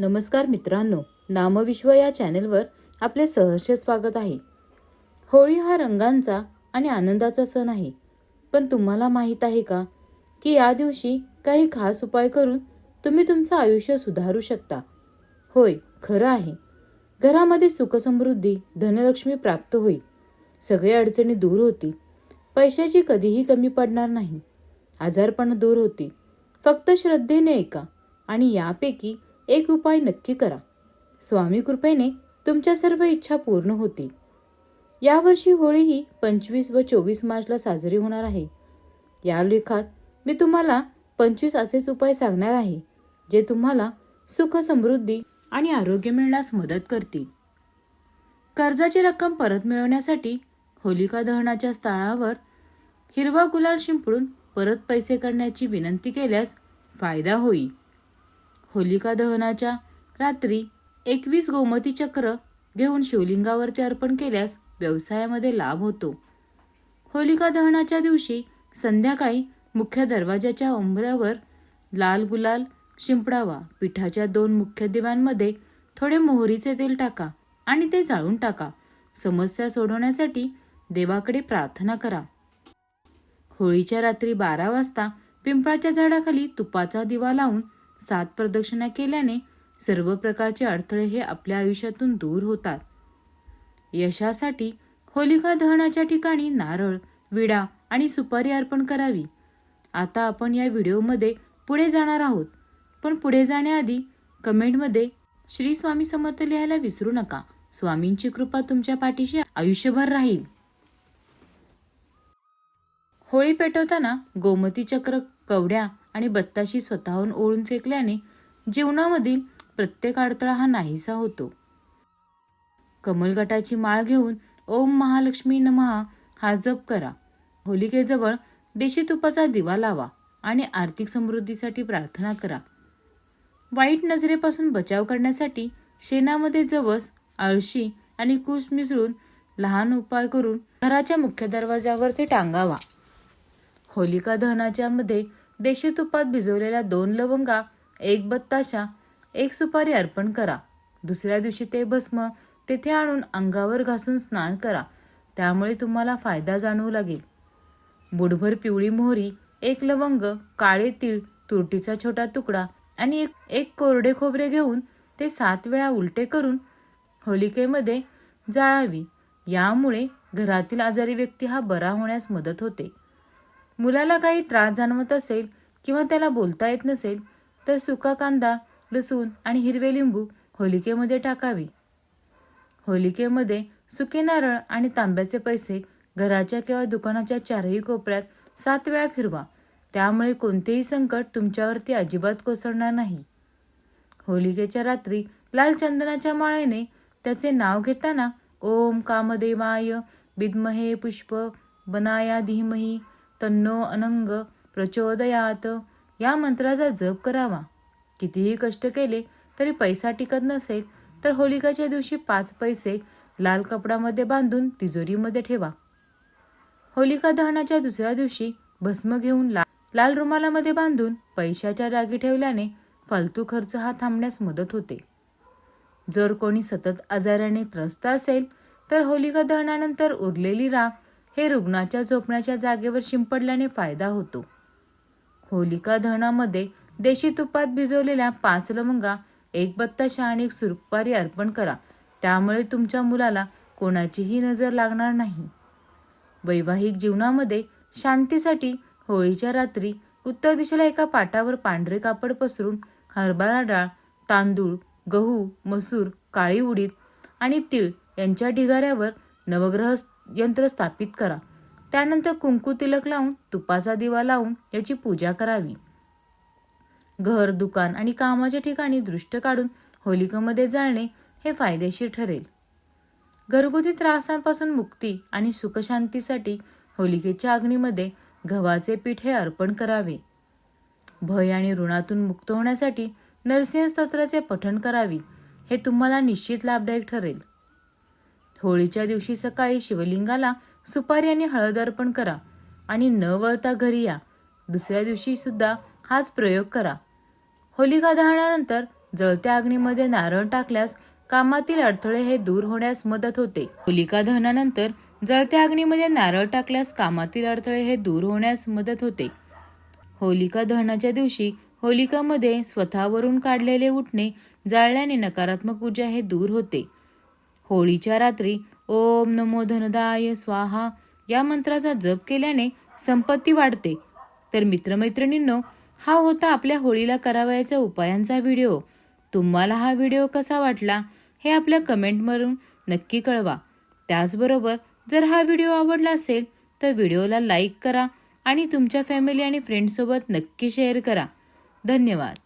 नमस्कार मित्रांनो नामविश्व या चॅनेलवर आपले सहर्ष स्वागत आहे. होळी हा रंगांचा आणि आनंदाचा सण आहे. पण तुम्हाला माहीत आहे का की या दिवशी काही खास उपाय करून तुम्ही तुमचं आयुष्य सुधारू शकता? होय खरं आहे. घरामध्ये सुखसमृद्धी धनलक्ष्मी प्राप्त होईल. सगळे अडचणी दूर होती पैशाची कधीही कमी पडणार नाही. आजारपण दूर होती फक्त श्रद्धेने ऐका आणि यापैकी एक उपाय नक्की करा. स्वामी कृपेने तुमच्या सर्व इच्छा पूर्ण होतील. यावर्षी होळी ही पंचवीस व चोवीस मार्चला साजरी होणार आहे. या लेखात मी तुम्हाला पंचवीस असेच उपाय सांगणार आहे जे तुम्हाला सुख समृद्धी आणि आरोग्य मिळण्यास मदत करतील. कर्जाची रक्कम परत मिळवण्यासाठी होलिका दहनाच्या स्थळावर हिरवा गुलाल शिंपडून परत पैसे करण्याची विनंती केल्यास फायदा होईल. होलिका दहनाच्या रात्री एकवीस गोमती चक्र घेऊन शिवलिंगावरती अर्पण केल्यास व्यवसायामध्ये लाभ होतो. होलिका दहनाच्या दिवशी संध्याकाळी मुख्य दरवाजाच्या उंबऱ्यावर लाल गुलाल शिंपडावा पिठाच्या दोन मुख्य दिव्यांमध्ये थोडे मोहरीचे तेल टाका आणि ते जाळून टाका. समस्या सोडवण्यासाठी देवाकडे प्रार्थना करा. होळीच्या रात्री बारा वाजता पिंपळाच्या झाडाखाली तुपाचा दिवा लावून सात प्रदक्षिणा केल्याने सर्व प्रकारचे अडथळे हे आपल्या आयुष्यातून दूर होतात. यशासाठी होलिका दहनाच्या ठिकाणी नारळ विडा आणि सुपारी अर्पण करावी. आता आपण या व्हिडिओमध्ये पुढे जाणार आहोत. पण पुढे जाण्याआधी कमेंटमध्ये श्री स्वामी समर्थ लिहायला विसरू नका. स्वामींची कृपा तुमच्या पाठीशी आयुष्यभर राहील. होळी पेटवताना गोमती चक्र कवड्या आणि बत्ताशी स्वतःहून ओळून फेकल्याने जीवनामधील प्रत्येक अडथळा हा नाहीसा होतो. कमलगटाची माळ घेऊन ओम महालक्ष्मी नमहा हा जप करा. होलिकेजवळ देशी तुपाचा दिवा लावा आणि आर्थिक समृद्धीसाठी प्रार्थना करा. वाईट नजरेपासून बचाव करण्यासाठी शेणामध्ये जवस आळशी आणि कुश मिसळून लहान उपाय करून घराच्या मुख्य दरवाजावर ते टांगावा. होलिका दहनाच्या मध्ये देशी तुपात भिजवलेल्या दोन लवंगा एक बत्ताशा एक सुपारी अर्पण करा. दुसऱ्या दिवशी ते भस्म तेथे आणून अंगावर घासून स्नान करा. त्यामुळे तुम्हाला फायदा जाणवू लागेल. बुडभर पिवळी मोहरी एक लवंग काळे तीळ तुरटीचा छोटा तुकडा आणि एक एक कोरडे खोबरे घेऊन ते सात वेळा उलटे करून होलिकेमध्ये जाळावी. यामुळे घरातील आजारी व्यक्ती हा बरा होण्यास मदत होते. मुलाला काही त्रास जाणवत असेल किंवा त्याला बोलता येत नसेल तर सुका कांदा लसूण आणि हिरवे लिंबू होलिकेमध्ये टाकावे. होलिकेमध्ये सुके नारळ आणि तांब्याचे पैसे घराच्या किंवा दुकानाच्या चारही कोपऱ्यात सात वेळा फिरवा. त्यामुळे कोणतेही संकट तुमच्यावरती अजिबात कोसळणार नाही. होलिकेच्या रात्री लाल चंदनाच्या माळेने त्याचे नाव घेताना ओम कामदेवाय विद्महे पुष्प बनाया धीमही तन्नो अनंग प्रचोदयात. या मंत्राचा जप करावा. कितीही कष्ट केले तरी पैसा टिकत नसेल तर होलिकाच्या दिवशी पाच पैसे लाल कपडामध्ये बांधून तिजोरीमध्ये ठेवा. होलिका दहनाच्या दुसऱ्या दिवशी भस्म घेऊन ला लाल रुमालामध्ये बांधून पैशाच्या जागी ठेवल्याने फालतू खर्च हा थांबण्यास मदत होते. जर कोणी सतत आजाराने त्रस्त असेल तर होलिका दहनानंतर उरलेली राख हे रुग्णाच्या झोपण्याच्या जागेवर शिंपडल्याने फायदा होतो. होलिका दहनामध्ये देशी तुपात भिजवलेल्या पाच लवंगा एक बत्ताशा आणि एक सुरपारी अर्पण करा. त्यामुळे तुमच्या मुलाला कोणाचीही नजर लागणार नाही. वैवाहिक जीवनामध्ये शांतीसाठी होळीच्या रात्री उत्तर दिशेला एका पाटावर पांढरे कापड पसरून हरभरा डाळ तांदूळ गहू मसूर काळी उडीद आणि तीळ यांच्या ढिगाऱ्यावर नवग्रह यंत्र स्थापित करा. त्यानंतर कुंकू तिलक लावून तुपाचा दिवा लावून याची पूजा करावी. घर दुकान आणि कामाच्या ठिकाणी दृष्ट काढून होलिकेमध्ये जाळणे हे फायदेशीर ठरेल. घरगुती त्रासांपासून मुक्ती आणि सुखशांतीसाठी होलिकेच्या अग्नीमध्ये गव्हाचे पीठ हे अर्पण करावे. भय आणि ऋणातून मुक्त होण्यासाठी नरसिंह स्तोत्राचे पठण करावी हे तुम्हाला निश्चित लाभदायक ठरेल. होळीच्या दिवशी सकाळी शिवलिंगाला सुपारी आणि हळद अर्पण करा आणि न वळता घरी या. दुसऱ्या दिवशी सुद्धा हाच प्रयोग करा. होलिका दहनानंतर जळत्या अग्नीमध्ये नारळ टाकल्यास कामातील अडथळे हे दूर होण्यास मदत होते. होलिका दहनानंतर जळत्या अग्नीमध्ये नारळ टाकल्यास कामातील अडथळे हे दूर होण्यास मदत होते. होलिका दहनाच्या दिवशी होलिकामध्ये स्वतःवरून काढलेले उठणे जाळल्याने नकारात्मक ऊर्जा हे दूर होते. होळीच्या रात्री ओम नमो धनदाय स्वाहा या मंत्राचा जप केल्याने संपत्ती वाढते. तर मित्रमैत्रिणींनो हा होता आपल्या होळीला करावयाच्या उपायांचा व्हिडिओ. तुम्हाला हा व्हिडिओ कसा वाटला हे आपल्या कमेंटवरून नक्की कळवा. त्याचबरोबर जर हा व्हिडिओ आवडला असेल तर व्हिडिओला लाईक करा आणि तुमच्या फॅमिली आणि फ्रेंड्ससोबत नक्की शेअर करा. धन्यवाद.